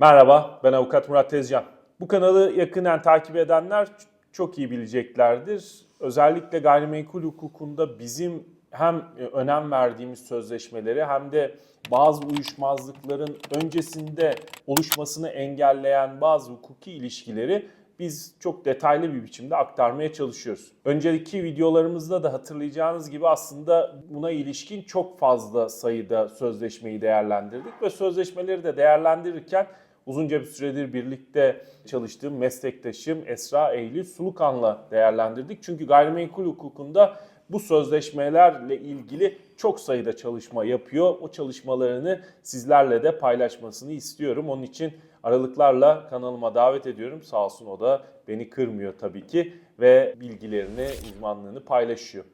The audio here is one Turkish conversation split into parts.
Merhaba, ben avukat Murat Tezcan. Bu kanalı yakından takip edenler çok iyi bileceklerdir. Özellikle gayrimenkul hukukunda bizim hem e, önem verdiğimiz sözleşmeleri hem de bazı uyuşmazlıkların öncesinde oluşmasını engelleyen bazı hukuki ilişkileri biz çok detaylı bir biçimde aktarmaya çalışıyoruz. Önceki videolarımızda da hatırlayacağınız gibi aslında buna ilişkin çok fazla sayıda sözleşmeyi değerlendirdik ve sözleşmeleri de değerlendirirken uzunca bir süredir birlikte çalıştığım meslektaşım Esra Eylül Sulukan'la değerlendirdik. Çünkü gayrimenkul hukukunda bu sözleşmelerle ilgili çok sayıda çalışma yapıyor. O çalışmalarını sizlerle de paylaşmasını istiyorum. Onun için aralıklarla kanalıma davet ediyorum. Sağ olsun o da beni kırmıyor tabii ki ve bilgilerini, uzmanlığını paylaşıyor.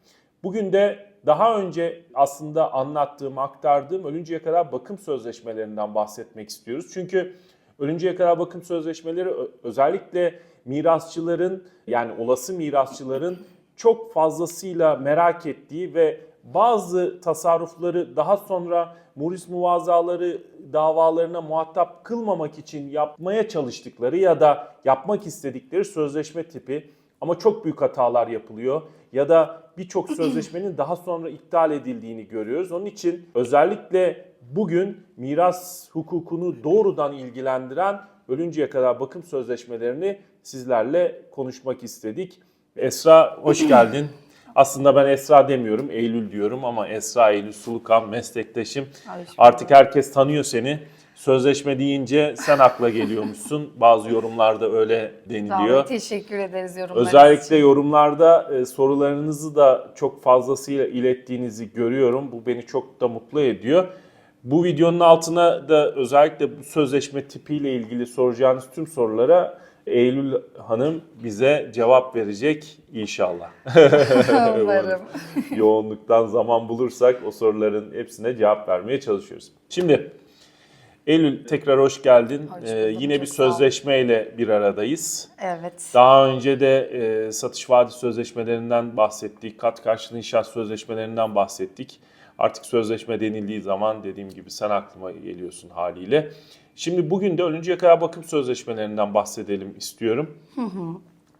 Bugün de daha önce aslında anlattığım, aktardığım ölünceye kadar bakım sözleşmelerinden bahsetmek istiyoruz. Çünkü ölünceye kadar bakım sözleşmeleri özellikle mirasçıların yani olası mirasçıların çok fazlasıyla merak ettiği ve bazı tasarrufları daha sonra muris muvazaları davalarına muhatap kılmamak için yapmaya çalıştıkları ya da yapmak istedikleri sözleşme tipi ama çok büyük hatalar yapılıyor ya da birçok sözleşmenin daha sonra iptal edildiğini görüyoruz. Onun için özellikle bugün miras hukukunu doğrudan ilgilendiren ölünceye kadar bakım sözleşmelerini sizlerle konuşmak istedik. Esra hoş geldin. Aslında ben Esra demiyorum, Eylül diyorum ama Esra Eylül Sulukan meslektaşım. Artık herkes tanıyor seni. Sözleşme deyince sen akla geliyormuşsun. Bazı yorumlarda öyle deniliyor. Tamam, teşekkür ederiz yorumlarınız Özellikle için. yorumlarda e, sorularınızı da çok fazlasıyla ilettiğinizi görüyorum. Bu beni çok da mutlu ediyor. Bu videonun altına da özellikle bu sözleşme tipiyle ilgili soracağınız tüm sorulara Eylül Hanım bize cevap verecek inşallah. Umarım. Yoğunluktan zaman bulursak o soruların hepsine cevap vermeye çalışıyoruz. Şimdi Eylül tekrar hoş geldin. Hoş Ee, yine bir sözleşmeyle bir aradayız. Evet. Daha önce de e, satış vaadi sözleşmelerinden bahsettik, kat karşılığı inşaat sözleşmelerinden bahsettik. Artık sözleşme denildiği zaman dediğim gibi sen aklıma geliyorsun haliyle. Şimdi bugün de ölünceye kadar bakım sözleşmelerinden bahsedelim istiyorum.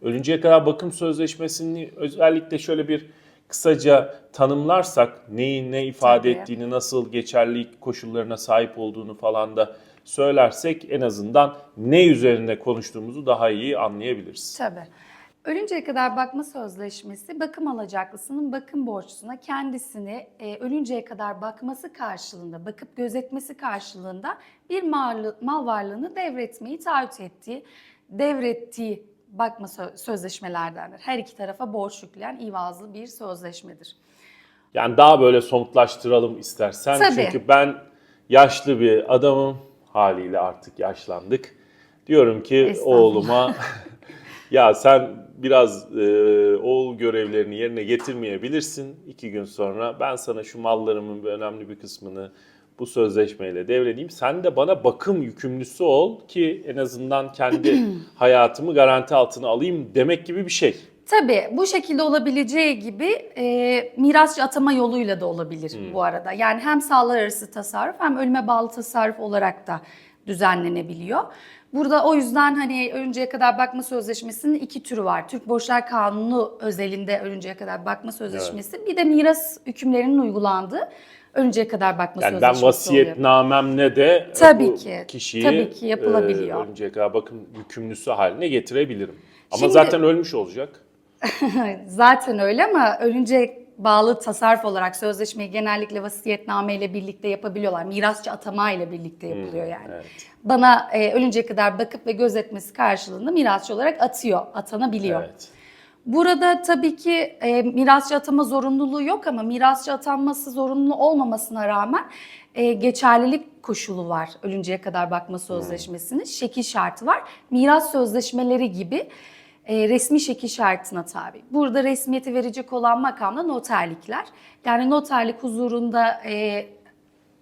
Ölünceye kadar bakım sözleşmesini özellikle şöyle bir kısaca tanımlarsak neyin ne ifade Tabii. ettiğini, nasıl geçerlilik koşullarına sahip olduğunu falan da söylersek en azından ne üzerinde konuştuğumuzu daha iyi anlayabiliriz. Tabii. Ölünceye kadar bakma sözleşmesi bakım alacaklısının bakım borçlusuna kendisini e, ölünceye kadar bakması karşılığında, bakıp gözetmesi karşılığında bir mal, mal varlığını devretmeyi taahhüt ettiği, devrettiği bakma sö- sözleşmelerdendir. Her iki tarafa borç yükleyen ivazlı bir sözleşmedir. Yani daha böyle somutlaştıralım istersen. Tabii. Çünkü ben yaşlı bir adamım haliyle artık yaşlandık. Diyorum ki oğluma ya sen biraz e, oğul görevlerini yerine getirmeyebilirsin. İki gün sonra ben sana şu mallarımın bir önemli bir kısmını bu sözleşmeyle devredeyim. Sen de bana bakım yükümlüsü ol ki en azından kendi hayatımı garanti altına alayım demek gibi bir şey. Tabii bu şekilde olabileceği gibi e, mirasçı atama yoluyla da olabilir bu arada. Yani hem sağlar arası tasarruf hem ölüme bağlı tasarruf olarak da düzenlenebiliyor. Burada o yüzden hani ölünceye kadar bakma sözleşmesinin iki türü var. Türk Borçlar Kanunu özelinde ölünceye kadar bakma sözleşmesi. Bir de miras hükümlerinin uygulandığı ölünceye kadar bakma Yani ben sözleşmesi oluyor. vasiyetnamemle de Tabii bu ki, kişiyi tabii ki yapılabiliyor. e, ölünceye kadar bakım yükümlüsü haline getirebilirim. Ama Şimdi- zaten ölmüş olacak. Zaten öyle ama ölünce bağlı tasarruf olarak sözleşmeyi genellikle vasiyetname ile birlikte yapabiliyorlar. Mirasçı atama ile birlikte yapılıyor yani. evet. Bana e, ölünceye kadar bakıp ve gözetmesi karşılığında mirasçı olarak atıyor, atanabiliyor. Evet. Burada tabii ki e, mirasçı atama zorunluluğu yok ama mirasçı atanması zorunlu olmamasına rağmen e, geçerlilik koşulu var ölünceye kadar bakma sözleşmesinin. Şekil şartı var. Miras sözleşmeleri gibi e, resmi şekil şartına tabi. Burada resmiyeti verecek olan makamda noterlikler. Yani noterlik huzurunda e,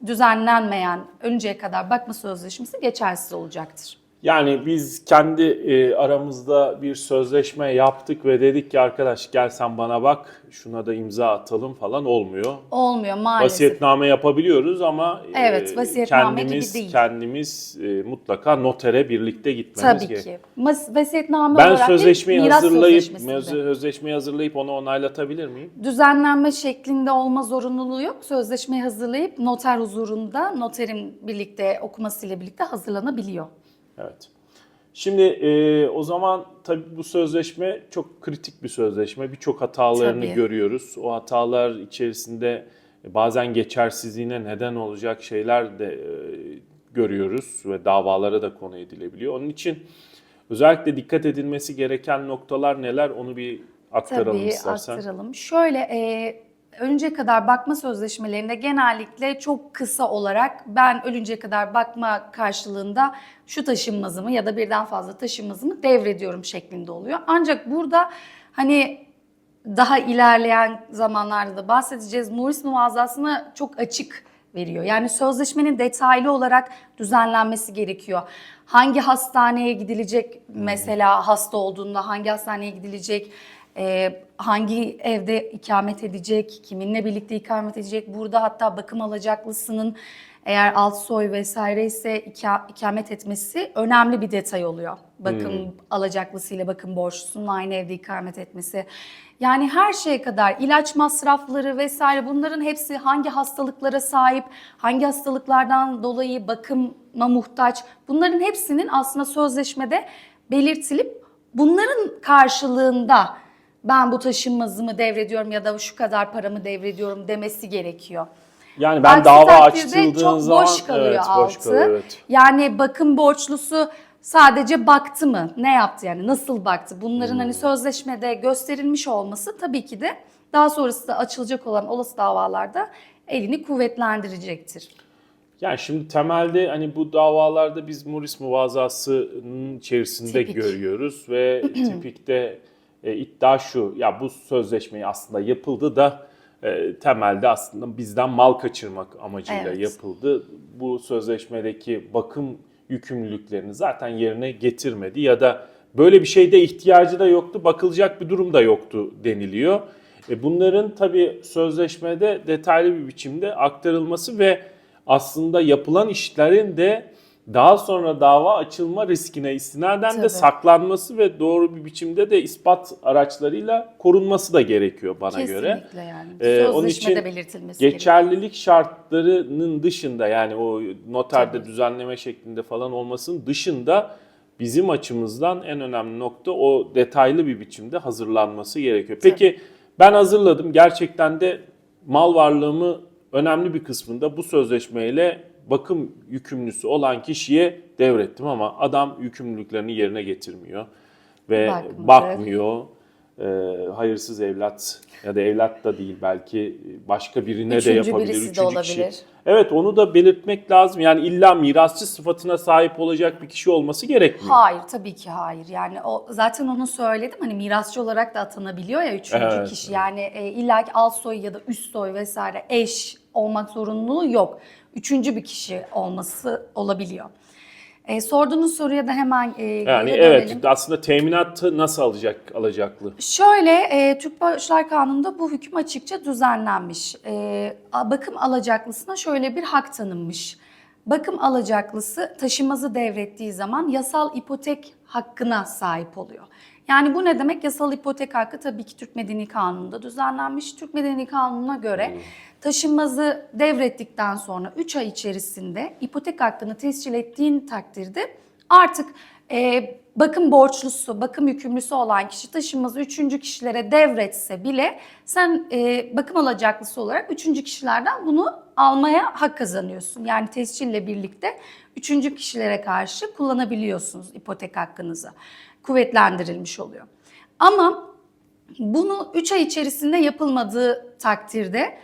düzenlenmeyen ölünceye kadar bakma sözleşmesi geçersiz olacaktır. Yani biz kendi e, aramızda bir sözleşme yaptık ve dedik ki arkadaş gel sen bana bak şuna da imza atalım falan olmuyor. Olmuyor maalesef. Vasiyetname yapabiliyoruz ama e, Evet, vasiyetname gibi kendimiz değil. kendimiz e, mutlaka notere birlikte gitmemiz Tabii gerekiyor. ki. Mas- Vasiyetname Ben olarak değil, sözleşmeyi miras hazırlayıp gibi. sözleşmeyi hazırlayıp onu onaylatabilir miyim? düzenlenme şeklinde olma zorunluluğu yok. Sözleşmeyi hazırlayıp noter huzurunda noterin birlikte okumasıyla birlikte hazırlanabiliyor. Evet. Şimdi e, o zaman tabii bu sözleşme çok kritik bir sözleşme. Birçok hatalarını Tabii. görüyoruz. O hatalar içerisinde bazen geçersizliğine neden olacak şeyler de e, görüyoruz ve davalara da konu edilebiliyor. Onun için özellikle dikkat edilmesi gereken noktalar neler onu bir aktaralım Tabii istersen. aktaralım. Şöyle e, önce kadar bakma sözleşmelerinde genellikle çok kısa olarak ben ölünce kadar bakma karşılığında şu taşınmazımı ya da birden fazla taşınmazımı devrediyorum şeklinde oluyor. Ancak burada hani daha ilerleyen zamanlarda da bahsedeceğiz. Morris muvazasını çok açık veriyor. Yani sözleşmenin detaylı olarak düzenlenmesi gerekiyor. Hangi hastaneye gidilecek mesela hasta olduğunda hangi hastaneye gidilecek, hangi evde ikamet edecek, kiminle birlikte ikamet edecek. Burada hatta bakım alacaklısının eğer alt soy vesaire ise ika- ikamet etmesi önemli bir detay oluyor. Bakım alacaklısıyla bakım borçlusunun aynı evde ikamet etmesi. Yani her şeye kadar ilaç masrafları vesaire bunların hepsi hangi hastalıklara sahip, hangi hastalıklardan dolayı bakıma muhtaç bunların hepsinin aslında sözleşmede belirtilip bunların karşılığında ben bu taşınmazımı devrediyorum ya da şu kadar paramı devrediyorum demesi gerekiyor. Yani ben Aksi dava açıldığın çok zaman boş kalıyor evet, altı. boş kalıyor, evet. Yani bakım borçlusu sadece baktı mı? Ne yaptı yani? Nasıl baktı? Bunların Hmm. hani sözleşmede gösterilmiş olması tabii ki de daha sonrasında açılacak olan olası davalarda elini kuvvetlendirecektir. Yani şimdi temelde hani bu davalarda biz Morris muvazasının içerisinde Tipik. görüyoruz ve tipikte e, iddia şu ya bu sözleşmeyi aslında yapıldı da e, temelde aslında bizden mal kaçırmak amacıyla Evet. yapıldı. Bu sözleşmedeki bakım yükümlülüklerini zaten yerine getirmedi ya da böyle bir şeyde ihtiyacı da yoktu, bakılacak bir durum da yoktu deniliyor. E, bunların tabii sözleşmede detaylı bir biçimde aktarılması ve aslında yapılan işlerin de daha sonra dava açılma riskine istinaden de Tabii. saklanması ve doğru bir biçimde de ispat araçlarıyla korunması da gerekiyor bana göre. Kesinlikle yani. Ee, onun için belirtilmesi gerekiyor. Geçerlilik şartlarının dışında yani o noterde Tabii. düzenleme şeklinde falan olmasının dışında bizim açımızdan en önemli nokta o detaylı bir biçimde hazırlanması gerekiyor. Peki ben hazırladım. Gerçekten de mal varlığımı önemli bir kısmında bu sözleşmeyle bakım yükümlüsü olan kişiye devrettim ama adam yükümlülüklerini yerine getirmiyor ve Bakmıyor. bakmıyor. Ee, hayırsız evlat ya da evlat da değil belki başka birine de Üçüncü yapabilir. birisi de Üçüncü kişi. olabilir. Evet onu da belirtmek lazım. Yani illa mirasçı sıfatına sahip olacak bir kişi olması gerekmiyor. Hayır tabii ki hayır. Yani o zaten onu söyledim hani mirasçı olarak da atanabiliyor ya üçüncü Evet, kişi. Yani e, illa ki alt soy ya da üst soy vesaire eş olmak zorunluluğu yok. Üçüncü bir kişi olması olabiliyor. E, sorduğunuz soruya da hemen e, Yani evet dönelim. aslında teminatı nasıl alacak alacaklı? Şöyle e, Türk Borçlar Kanunu'nda bu hüküm açıkça düzenlenmiş. E, bakım alacaklısına şöyle bir hak tanınmış. Bakım alacaklısı taşınmazı devrettiği zaman yasal ipotek hakkına sahip oluyor. Yani bu ne demek? Yasal ipotek hakkı tabii ki Türk Medeni Kanunu'nda düzenlenmiş. Türk Medeni Kanunu'na göre taşınmazı devrettikten sonra 3 ay içerisinde ipotek hakkını tescil ettiğin takdirde artık e, bakım borçlusu, bakım yükümlüsü olan kişi taşınmazı üçüncü kişilere devretse bile sen e, bakım alacaklısı olarak üçüncü kişilerden bunu almaya hak kazanıyorsun. Yani tescille birlikte üçüncü kişilere karşı kullanabiliyorsunuz ipotek hakkınızı. Kuvvetlendirilmiş oluyor. Ama bunu 3 ay içerisinde yapılmadığı takdirde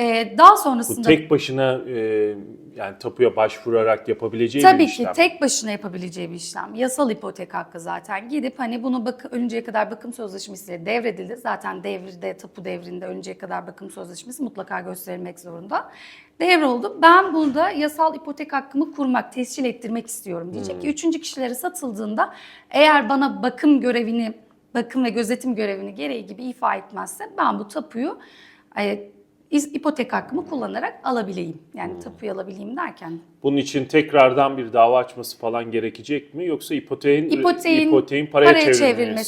Ee, daha Bu sonrasında tek başına e, yani tapuya başvurarak yapabileceği bir Tabii ki işlem. tek başına yapabileceği bir işlem. Yasal ipotek hakkı zaten. Gidip hani bunu bak ölünceye kadar bakım sözleşmesiyle devredildi. Zaten devirde, tapu devrinde ölünceye kadar bakım sözleşmesi mutlaka gösterilmek zorunda. Devroldu. Ben burada yasal ipotek hakkımı kurmak, tescil ettirmek istiyorum diyecek Hmm. ki üçüncü kişilere satıldığında eğer bana bakım görevini, bakım ve gözetim görevini gereği gibi ifa etmezse ben bu tapuyu e, ipotek hakkımı kullanarak alabileyim. Yani Hmm. tapuyu alabileyim derken Bunun için tekrardan bir dava açması falan gerekecek mi yoksa ipoteğin İpoteğin, ipoteğin paraya, paraya, çevrilmesi,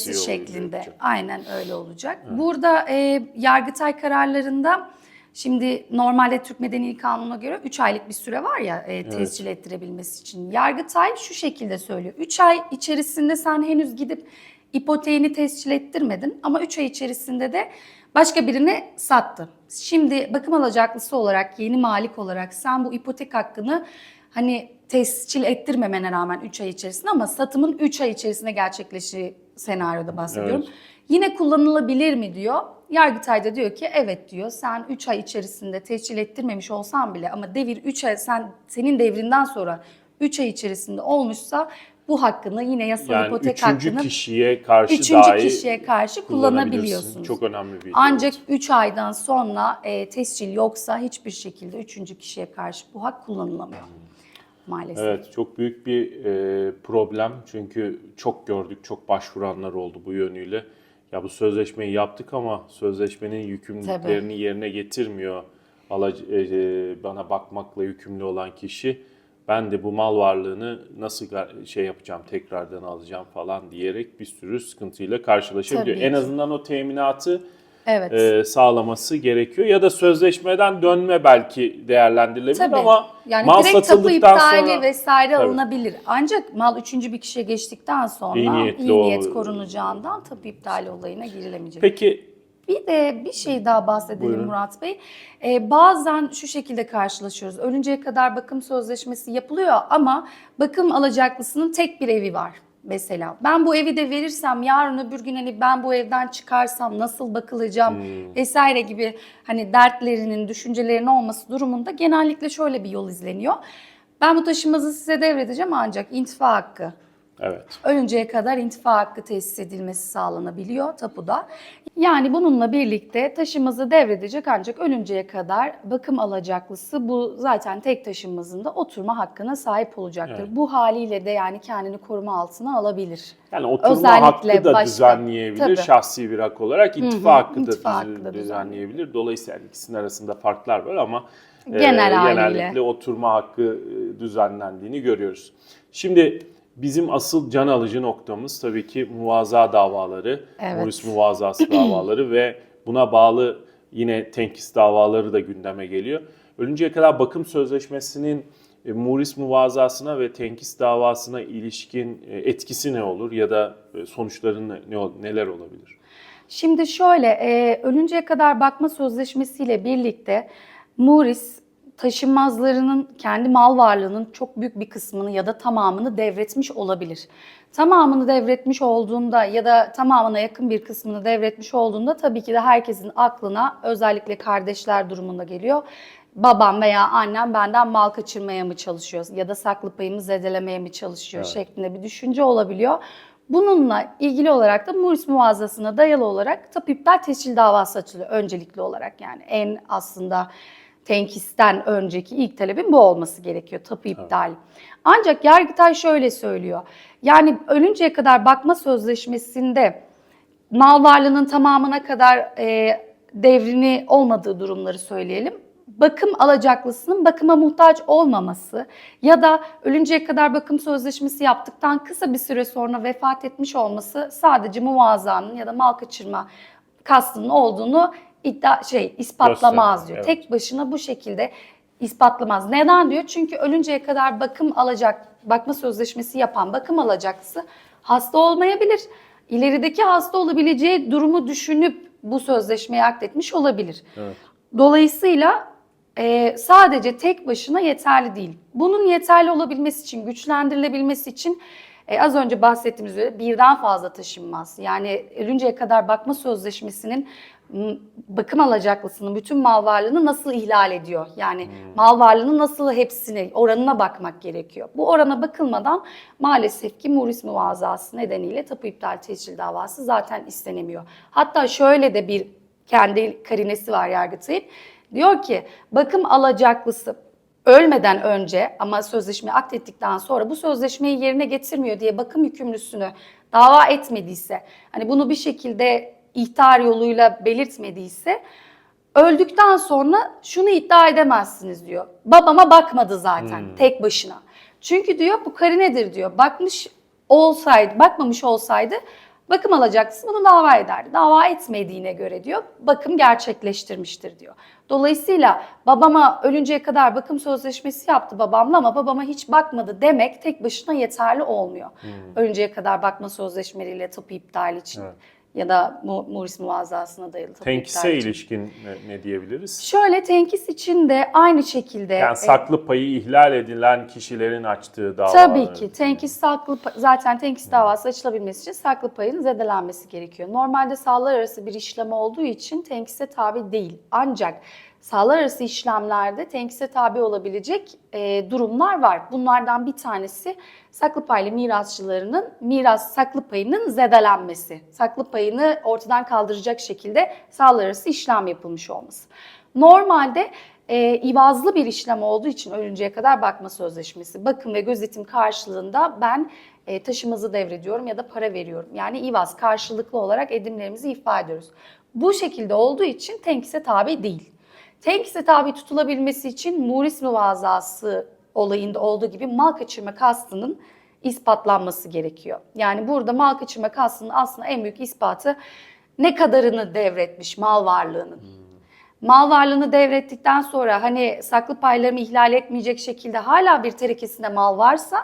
çevrilmesi şeklinde. olacak? Aynen öyle olacak. Burada e, Yargıtay kararlarında şimdi normalde Türk Medeni Kanunu'na göre 3 aylık bir süre var ya e, tescil ettirebilmesi için. Yargıtay şu şekilde söylüyor. 3 ay içerisinde sen henüz gidip ipoteğini tescil ettirmedin ama 3 ay içerisinde de başka birine sattı. Şimdi bakım alacaklısı olarak, yeni malik olarak sen bu ipotek hakkını hani tescil ettirmemene rağmen 3 ay içerisinde ama satımın 3 ay içerisinde gerçekleştiği senaryoda bahsediyorum. Evet. Yine kullanılabilir mi diyor. Yargıtay da diyor ki evet diyor. Sen 3 ay içerisinde tescil ettirmemiş olsan bile ama devir 3 ay sen senin devrinden sonra 3 ay içerisinde olmuşsa bu hakkını yine yasal Yani ipotek üçüncü hakkını kişiye karşı üçüncü dahi kişiye karşı kullanabiliyorsunuz. Çok önemli bir. Ancak evet. 3 aydan sonra e, tescil yoksa hiçbir şekilde üçüncü kişiye karşı bu hak kullanılamıyor. Maalesef. Evet çok büyük bir e, problem çünkü çok gördük çok başvuranlar oldu bu yönüyle. Ya bu sözleşmeyi yaptık ama sözleşmenin yükümlülüklerini yerine getirmiyor. Alac- e, e, bana bakmakla yükümlü olan kişi ben de bu mal varlığını nasıl şey yapacağım tekrardan alacağım falan diyerek bir sürü sıkıntıyla karşılaşabiliyor. En azından o teminatı Evet. e, sağlaması gerekiyor ya da sözleşmeden dönme belki değerlendirilebilir Tabii. ama yani mal direkt tapu satıldıktan iptali sonra vesaire Tabii. alınabilir. Ancak mal üçüncü bir kişiye geçtikten sonra İyi iyi, niyet o- korunacağından tapu iptali olayına girilemeyecek. peki Bir de bir şey daha bahsedelim Buyurun. Murat Bey. Ee, bazen şu şekilde karşılaşıyoruz. Ölünceye kadar bakım sözleşmesi yapılıyor ama bakım alacaklısının tek bir evi var mesela. Ben bu evi de verirsem yarın öbür gün hani ben bu evden çıkarsam nasıl bakılacağım vesaire gibi hani dertlerinin, düşüncelerinin olması durumunda genellikle şöyle bir yol izleniyor. Ben bu taşınmazı size devredeceğim ancak intifa hakkı evet Ölünceye kadar intifa hakkı tesis edilmesi sağlanabiliyor tapuda. Yani bununla birlikte taşımızı devredecek ancak ölünceye kadar bakım alacaklısı bu zaten tek taşınmazında oturma hakkına sahip olacaktır. Evet. Bu haliyle de yani kendini koruma altına alabilir. Yani oturma Özellikle hakkı da başka- düzenleyebilir Tabii. şahsi bir hak olarak. intifa hı, hakkı da intifa hakkı da düzenleyebilir. Dolayısıyla ikisinin arasında farklar var ama e, Genel haliyle. genellikle oturma hakkı e, düzenlendiğini görüyoruz. Şimdi bizim asıl can alıcı noktamız tabii ki muvaza davaları, Evet. Morris muvazası davaları ve buna bağlı yine tenkis davaları da gündeme geliyor. Ölünceye kadar bakım sözleşmesinin e, Muris muvazasına ve tenkis davasına ilişkin e, etkisi ne olur ya da e, sonuçları ne, neler olabilir? Şimdi şöyle, e, ölünceye kadar bakma sözleşmesiyle birlikte Muris taşınmazlarının kendi mal varlığının çok büyük bir kısmını ya da tamamını devretmiş olabilir. Tamamını devretmiş olduğunda ya da tamamına yakın bir kısmını devretmiş olduğunda tabii ki de herkesin aklına özellikle kardeşler durumunda geliyor. Babam veya annem benden mal kaçırmaya mı çalışıyor ya da saklı payımı zedelemeye mi çalışıyor Evet. şeklinde bir düşünce olabiliyor. Bununla ilgili olarak da Muris Muvazzası'na dayalı olarak tapu iptal tescil davası açılıyor öncelikli olarak yani en aslında tenkisten önceki ilk talebin bu olması gerekiyor tapu iptali. Ancak Yargıtay şöyle söylüyor. Yani ölünceye kadar bakma sözleşmesinde mal varlığının tamamına kadar e, devrini olmadığı durumları söyleyelim. Bakım alacaklısının bakıma muhtaç olmaması ya da ölünceye kadar bakım sözleşmesi yaptıktan kısa bir süre sonra vefat etmiş olması sadece muvazanın ya da mal kaçırma kastının olduğunu iddia şey ispatlamaz Göstermiyor, diyor. evet. Tek başına bu şekilde ispatlamaz. Neden diyor? Çünkü ölünceye kadar bakım alacak, bakma sözleşmesi yapan bakım alacaklısı hasta olmayabilir. İlerideki hasta olabileceği durumu düşünüp bu sözleşmeyi akletmiş olabilir. Evet. Dolayısıyla e, sadece tek başına yeterli değil. Bunun yeterli olabilmesi için, güçlendirilebilmesi için e, az önce bahsettiğimiz üzere birden fazla taşınmaz. Yani ölünceye kadar bakma sözleşmesinin bakım alacaklısının bütün mal varlığını nasıl ihlal ediyor? Yani mal varlığının nasıl hepsini oranına bakmak gerekiyor. Bu orana bakılmadan maalesef ki muris muvazası nedeniyle tapu iptal tescil davası zaten istenemiyor. Hatta şöyle de bir kendi karinesi var Yargıtay'ın. Diyor ki bakım alacaklısı ölmeden önce ama sözleşmeyi aktettikten sonra bu sözleşmeyi yerine getirmiyor diye bakım yükümlüsünü dava etmediyse, hani bunu bir şekilde ihtar yoluyla belirtmediyse öldükten sonra şunu iddia edemezsiniz diyor. Babama bakmadı zaten tek başına. Çünkü diyor bu karinedir diyor. Bakmış olsaydı, bakmamış olsaydı bakım alacaksın bunu dava ederdi. Dava etmediğine göre diyor bakım gerçekleştirmiştir diyor. Dolayısıyla babama ölünceye kadar bakım sözleşmesi yaptı babamla ama babama hiç bakmadı demek tek başına yeterli olmuyor. Ölünceye kadar bakma sözleşmeleriyle tapu iptal için Evet. Ya da mu, muris muvazzasına dayalı iptal Tenkise için. ilişkin ne, ne diyebiliriz? Şöyle tenkis için de aynı şekilde Yani e, saklı payı ihlal edilen kişilerin açtığı dava. Tabii ki. Tenkis saklı zaten tenkis davası açılabilmesi için saklı payın zedelenmesi gerekiyor. Normalde sahalar arası bir işlem olduğu için tenkise tabi değil. Ancak sahalar arası işlemlerde tenkise tabi olabilecek e, durumlar var. Bunlardan bir tanesi saklı paylı mirasçılarının miras saklı payının zedelenmesi. Saklı payını ortadan kaldıracak şekilde sahalar arası işlem yapılmış olması. Normalde e, ivazlı bir işlem olduğu için ölünceye kadar bakma sözleşmesi, bakım ve gözetim karşılığında ben e, taşımızı devrediyorum ya da para veriyorum. Yani ivaz karşılıklı olarak edimlerimizi ifa ediyoruz. Bu şekilde olduğu için tenkise tabi değil. Tenkise tabi tutulabilmesi için muris muvazası olayında olduğu gibi mal kaçırma kastının ispatlanması gerekiyor. Yani burada mal kaçırma kastının aslında en büyük ispatı ne kadarını devretmiş mal varlığının. Mal varlığını devrettikten sonra hani saklı paylarımı ihlal etmeyecek şekilde hala bir terekesinde mal varsa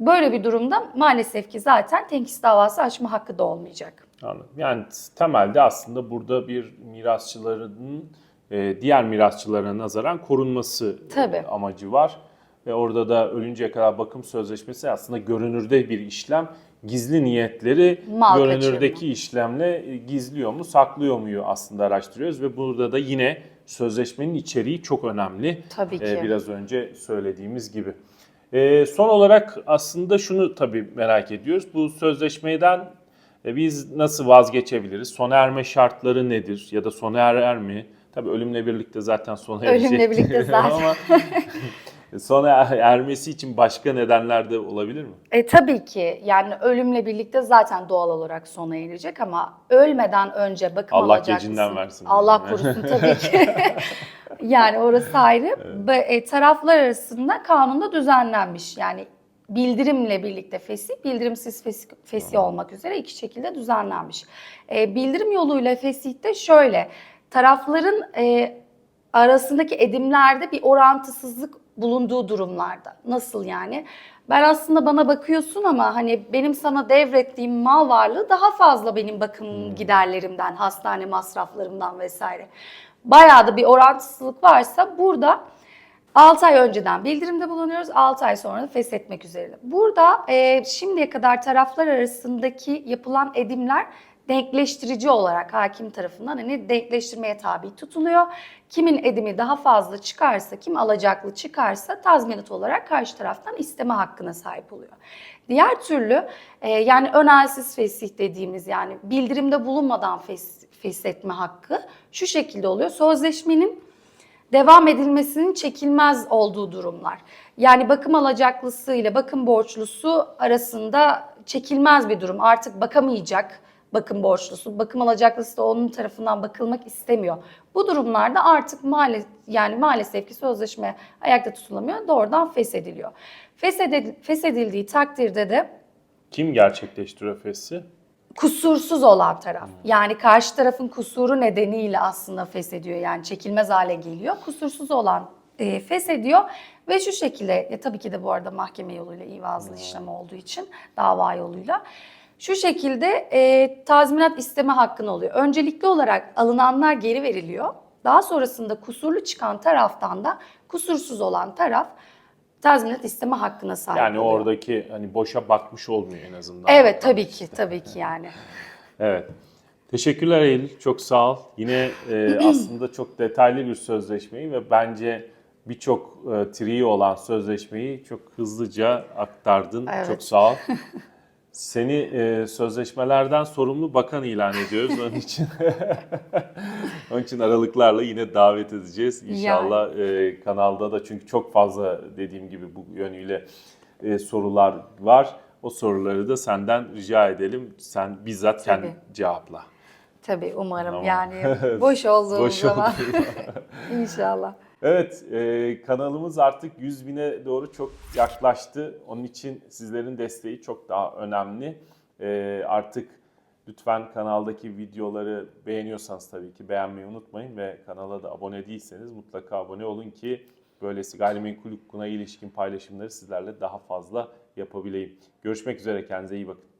böyle bir durumda maalesef ki zaten tenkis davası açma hakkı da olmayacak. Anladım. Yani temelde aslında burada bir mirasçıların diğer mirasçılara nazaran korunması e, Tabii. amacı var. Ve orada da ölünceye kadar bakım sözleşmesi aslında görünürde bir işlem. Gizli niyetleri Mal görünürdeki kaçırma. işlemle e, gizliyor mu, saklıyor muyu aslında araştırıyoruz. Ve burada da yine sözleşmenin içeriği çok önemli. Tabii ki. E, biraz önce söylediğimiz gibi. E, son olarak aslında şunu tabii merak ediyoruz. Bu sözleşmeden e, biz nasıl vazgeçebiliriz? Sona erme şartları nedir? Ya da sona erer mi? Tabii ölümle birlikte zaten sona erecek. Ölümle birlikte zaten. Ama sona ermesi için başka nedenler de olabilir mi? E tabii ki yani ölümle birlikte zaten doğal olarak sona erecek ama ölmeden önce bakım Allah alacak gecinden mısın? versin. Allah korusun tabii ki. yani orası ayrı. Ba- e, taraflar arasında kanunda düzenlenmiş. Yani bildirimle birlikte fesih, bildirimsiz fesih, fesih olmak üzere iki şekilde düzenlenmiş. E, bildirim yoluyla fesihte şöyle, tarafların e, arasındaki edimlerde bir orantısızlık bulunduğu durumlarda. Nasıl yani? Ben aslında bana bakıyorsun ama hani benim sana devrettiğim mal varlığı daha fazla benim bakım giderlerimden, hastane masraflarımdan vesaire. Bayağı da bir orantısızlık varsa burada 6 ay önceden bildirimde bulunuyoruz. 6 ay sonra da feshetmek üzere. Burada e, şimdiye kadar taraflar arasındaki yapılan edimler denkleştirici olarak hakim tarafından hani denkleştirmeye tabi tutuluyor. Kimin edimi daha fazla çıkarsa, kim alacaklı çıkarsa tazminat olarak karşı taraftan isteme hakkına sahip oluyor. Diğer türlü e, yani önelsiz fesih dediğimiz yani bildirimde bulunmadan fes, feshetme hakkı şu şekilde oluyor. Sözleşmenin devam edilmesinin çekilmez olduğu durumlar. Yani bakım alacaklısı ile bakım borçlusu arasında çekilmez bir durum. Artık bakamayacak bakım borçlusu, bakım alacaklısı da onun tarafından bakılmak istemiyor. Bu durumlarda artık maalesef yani maalesef ki sözleşme ayakta tutulamıyor, doğrudan feshediliyor. Feshedil, feshedildiği takdirde de Kim gerçekleştiriyor fesli? kusursuz olan taraf. Yani karşı tarafın kusuru nedeniyle aslında feshediyor. Yani çekilmez hale geliyor. Kusursuz olan e, feshediyor ve şu şekilde e, tabii ki de bu arada mahkeme yoluyla ivazlı işlem olduğu için dava yoluyla şu şekilde e, tazminat isteme hakkın oluyor. Öncelikli olarak alınanlar geri veriliyor. Daha sonrasında kusurlu çıkan taraftan da kusursuz olan taraf tazminat isteme hakkına sahip Yani oluyor. oradaki hani boşa bakmış olmuyor en azından. Evet tabii ki tabii ki yani. Evet. Teşekkürler Eylül. Çok sağ ol. Yine e, aslında çok detaylı bir sözleşmeyi ve bence birçok e, triği olan sözleşmeyi çok hızlıca aktardın. Evet. Çok sağ ol. Seni e, sözleşmelerden sorumlu bakan ilan ediyoruz. Onun için onun için aralıklarla yine davet edeceğiz. İnşallah e, kanalda da çünkü çok fazla dediğim gibi bu yönüyle e, sorular var. O soruları da senden rica edelim. Sen bizzat kendi Tabii. cevapla. Tabii umarım Tamam. yani boş olduğum Boş zaman inşallah. Evet, e, kanalımız artık 100 bine doğru çok yaklaştı. Onun için sizlerin desteği çok daha önemli. E, artık lütfen kanaldaki videoları beğeniyorsanız tabii ki beğenmeyi unutmayın ve kanala da abone değilseniz mutlaka abone olun ki böylesi gayrimenkul hukukuna ilişkin paylaşımları sizlerle daha fazla yapabileyim. Görüşmek üzere, kendinize iyi bakın.